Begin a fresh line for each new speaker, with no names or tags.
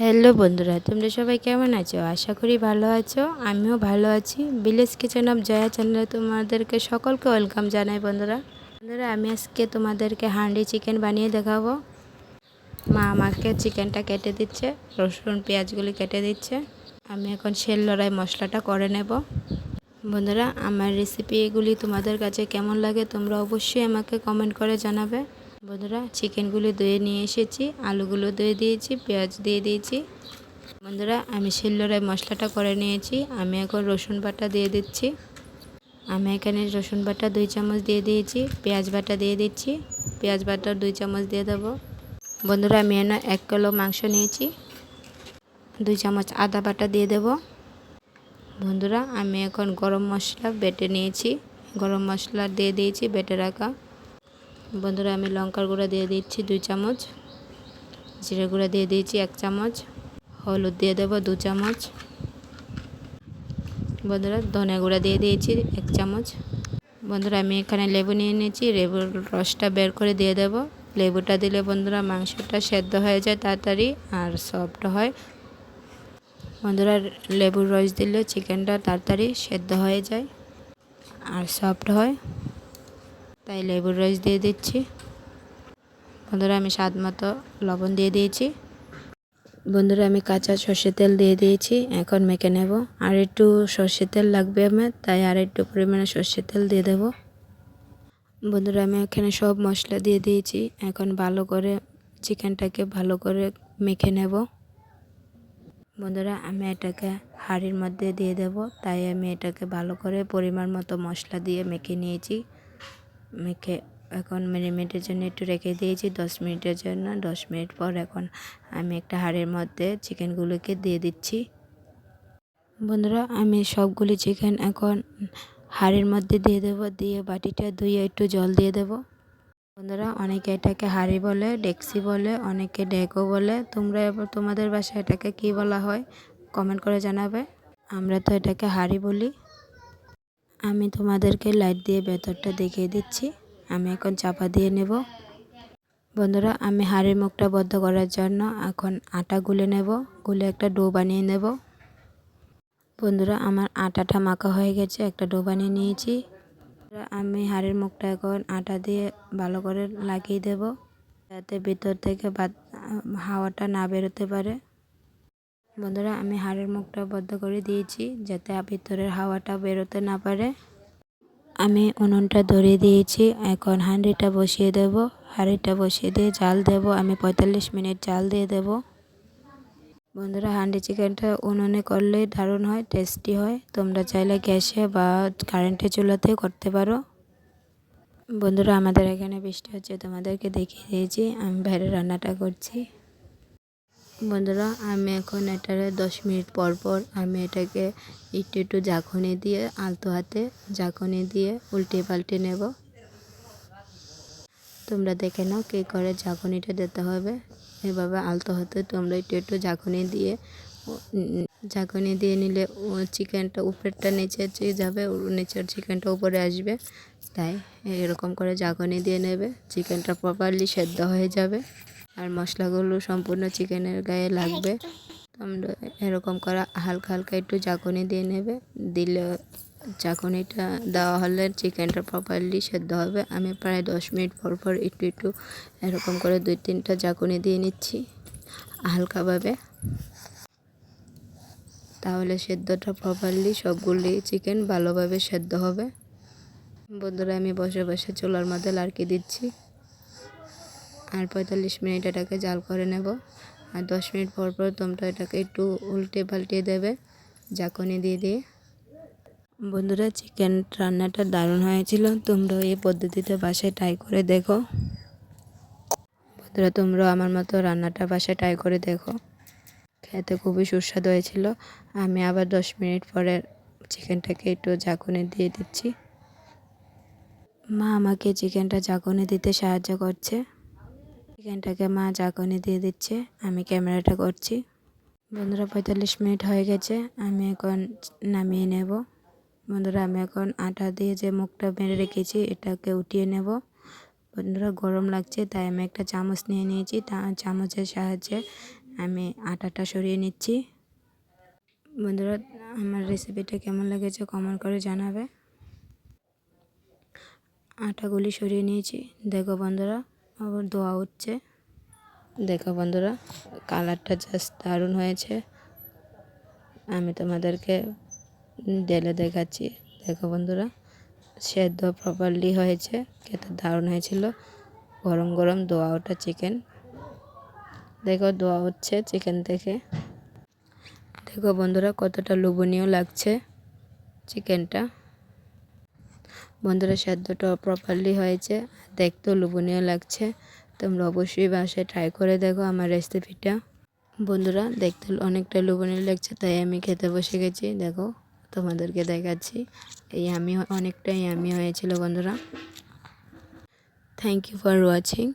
Hello বন্ধুরা, তোমরা সবাই কেমন আছো? আশা করি ভালো আছো, আমিও ভালো আছি। ভিলেজ কিচেন অফ জয়া চ্যানেলে তোমাদেরকে সকলকে ওয়েলকাম জানাই বন্ধুরা। বন্ধুরা, আমি আজকে তোমাদেরকে হান্ডি চিকেন বানিয়ে দেখাবো। মা আমাকে চিকেনটা কেটে দিচ্ছে, রসুন, পেঁয়াজগুলি কেটে দিচ্ছে। আমি এখন শেল লড়াই মশলাটা করে নেব। বন্ধুরা, আমার রেসিপিগুলি তোমাদের কাছে কেমন লাগে তোমরা অবশ্যই আমাকে কমেন্ট করে জানাবে। বন্ধুরা, চিকেনগুলো ধুয়ে নিয়ে এসেছি, আলুগুলো ধুয়ে দিয়েছি, পেঁয়াজ দিয়ে দিয়েছি। বন্ধুরা, আমি শিল্লরায় মশলাটা করে নিয়েছি, আমি এখন রসুন বাটা দিয়ে দিচ্ছি। আমি এখানে রসুন বাটা দুই চামচ দিয়ে দিয়েছি, পেঁয়াজ বাটা দিয়ে দিচ্ছি, পেঁয়াজ বাটা দুই চামচ দিয়ে দেবো। বন্ধুরা, আমি এনে এক কিলো মাংস নিয়েছি, দুই চামচ আদা বাটা দিয়ে দেব। বন্ধুরা, আমি এখন গরম মশলা বেটে নিয়েছি, গরম মশলা দিয়ে দিয়েছি বেটে রাখা। বন্ধুরা, আমি লঙ্কার গুঁড়া দিয়ে দিচ্ছি দুই চামচ, জিরে গুঁড়া দিয়ে দিয়েছি এক চামচ, হলুদ দিয়ে দেবো দু চামচ। বন্ধুরা, ধনে গুঁড়া দিয়ে দিয়েছি এক চামচ। বন্ধুরা, আমি এখানে লেবু নিয়ে নিয়েছি, লেবুর রসটা বের করে দিয়ে দেব। লেবুটা দিলে বন্ধুরা, মাংসটা সেদ্ধ হয়ে যায় তাড়াতাড়ি আর সফট হয়। বন্ধুরা, লেবুর রস দিলে চিকেনটা তাড়াতাড়ি সেদ্ধ হয়ে যায় আর সফট হয়। তাই লেবুর রস দিয়ে দিচ্ছি। বন্ধুরা, আমি স্বাদ মতো লবণ দিয়ে দিয়েছি। বন্ধুরা, আমি কাঁচা সর্ষে তেল দিয়ে দিয়েছি। এখন মেখে নেব। আর একটু সর্ষে তেল লাগবে আমার, তাই আর একটু পরিমাণে সর্ষে তেল দিয়ে দেব। বন্ধুরা, আমি এখানে সব মশলা দিয়ে দিয়েছি। এখন ভালো করে চিকেনটাকে ভালো করে মেখে নেব। বন্ধুরা, আমি এটাকে হাঁড়ির মধ্যে দিয়ে দেব। তাই আমি এটাকে ভালো করে পরিমাণ মতো মশলা দিয়ে মেখে নিয়েছি। মেখে এখন মিনিটের জন্য একটু রেখে দিয়েছি, দশ মিনিটের জন্য। দশ মিনিট পর এখন আমি একটা হাড়ের মধ্যে চিকেনগুলোকে দিয়ে দিচ্ছি। বন্ধুরা, আমি সবগুলি চিকেন এখন হাড়ের মধ্যে দিয়ে দেবো, দিয়ে বাটিটা ধুয়ে একটু জল দিয়ে দেবো। বন্ধুরা, অনেকে এটাকে হাড়ি বলে, ডেক্সি বলে, অনেকে ডেকও বলে। তোমরা এবার তোমাদের বাসায় এটাকে কি বলা হয়? কমেন্ট করে জানাবে। আমরা তো এটাকে হাড়ি বলি। আমি তোমাদেরকে লাইট দিয়ে ভেতরটা দেখিয়ে দিচ্ছি। আমি এখন চাপা দিয়ে নেব। বন্ধুরা, আমি হাড়ের মুখটা বদ্ধ করার জন্য এখন আটা গুলে নেব। গুলে একটা ডো বানিয়ে নেব। বন্ধুরা, আমার আটাটা মাখা হয়ে গেছে। একটা ডো বানিয়ে নিয়েছি। আমি হাড়ের মুখটা এখন আটা দিয়ে ভালো করে লাগিয়ে দেব। যাতে ভিতর থেকে হাওয়াটা না বেরোতে পারে। বন্ধুরা, আমি হাড়ের মুখটা বদ্ধ করে দিয়েছি যাতে ভিতরের হাওয়াটা বেরোতে না পারে। আমি উনুনটা ধরিয়ে দিয়েছি। এখন হাঁড়িটা বসিয়ে দেব। হাঁড়িটা বসিয়ে দিয়ে জাল দেব। আমি পঁয়তাল্লিশ মিনিট জাল দিয়ে দেব। বন্ধুরা, হাঁড়ি চিকেনটা উনুনে করলে দারুণ হয়, টেস্টি হয়। তোমরা চাইলে গ্যাসে বা কারেন্টের চুলাতেও করতে পারো। বন্ধুরা, আমাদের এখানে বৃষ্টি হচ্ছে, তোমাদেরকে দেখিয়ে দিয়েছি। আমি বাইরে রান্নাটা করছি। বন্ধুরা, আমি এখন এটারে দশ মিনিট পর পর আমি এটাকে একটু একটু ঝাঁকুনি দিয়ে, আলতো হাতে ঝাঁকুনি দিয়ে উল্টে পাল্টে নেব। তোমরা দেখে নাও কী করে ঝাঁকুনিটা দিতে হবে। এভাবে আলতো হাতে তোমরা একটু একটু ঝাঁকুনি দিয়ে ঝাঁকুনি দিয়ে নিলে চিকেনটা উপরেরটা নিচে যাবে নিচের চিকেনটা উপরে আসবে। তাই এরকম করে ঝাঁকুনি দিয়ে নেবে, চিকেনটা প্রপারলি সেদ্ধ হয়ে যাবে। আর মশলাগুলো সম্পূর্ণ চিকেনের গায়ে লাগবে। তোমরা এরকম করা হালকা হালকা একটু চাকুনি দিয়ে নেবে। দিলে চাকুনিটা দেওয়া হলে চিকেনটা প্রপারলি সেদ্ধ হবে। আমি প্রায় দশ মিনিট পর পর একটু একটু এরকম করে দুই তিনটা চাকুনি দিয়ে নিচ্ছি হালকাভাবে। তাহলে সেদ্ধটা প্রপারলি সবগুলি চিকেন ভালোভাবে সেদ্ধ হবে। বন্ধুরা, আমি বসে বসে চুলার মধ্যে লাড়কি দিচ্ছি। আর পঁয়তাল্লিশ মিনিট এটাকে জাল করে নেব। আর দশ মিনিট পর পর তোমরা এটাকে একটু উল্টে পাল্টে দেবে জাকনি দিয়ে দিয়ে। বন্ধুরা চিকেন রান্নাটা দারুণ হয়েছিল। তোমরা এই পদ্ধতিতে বাসায় ট্রাই করে দেখো। বন্ধুরা, তোমরাও আমার মতো রান্নাটা বাসায় ট্রাই করে দেখো। খেতে খুবই সুস্বাদু হয়েছিল। আমি আবার দশ মিনিট পরে চিকেনটাকে একটু ঝাঁকুনি দিয়ে দিচ্ছি। মা আমাকে চিকেনটা ঝাঁকুনি দিতে সাহায্য করছে। চিকেনটাকে মা চাকনি দিয়ে দিচ্ছে। আমি ক্যামেরাটা করছি। বন্ধুরা, পঁয়তাল্লিশ মিনিট হয়ে গেছে। আমি এখন নামিয়ে নেব। বন্ধুরা, আমি এখন আটা দিয়ে যে মুখটা মেরে রেখেছি, এটাকে উঠিয়ে নেব। বন্ধুরা, গরম লাগছে, তাই আমি একটা চামচ নিয়ে নিয়েছি। তা চামচের সাহায্যে আমি আটাটা সরিয়ে নিচ্ছি। বন্ধুরা, আমার রেসিপিটা কেমন লেগেছে কমেন্ট করে জানাবে। আটাগুলি সরিয়ে নিয়েছি। দেখো বন্ধুরা আবার দোয়া হচ্ছে। দেখো বন্ধুরা, কালারটা জাস্ট দারুণ হয়েছে। আমি তোমাদেরকে ডেলে দেখাচ্ছি। দেখো বন্ধুরা, সেদ্ধ প্রপারলি হয়েছে, খেতে দারুণ হয়েছিল। গরম গরম দোয়া ওটা চিকেন দেখো দোয়া হচ্ছে চিকেন থেকে। দেখো বন্ধুরা, কতটা লোভনীয় লাগছে চিকেনটা বন্ধুরা, সেদ্ধটা প্রপারলি হয়েছে। দেখতেও লোভনীয় লাগছে। তোমরা অবশ্যই বাসায় ট্রাই করে দেখো আমার রেসিপিটা বন্ধুরা দেখতে অনেকটা লোভনীয় লাগছে, তাই আমি খেতে বসে গেছি। দেখো, তোমাদেরকে দেখাচ্ছি। এই আমি অনেকটাই আমি হয়েছিল, বন্ধুরা। Thank you for watching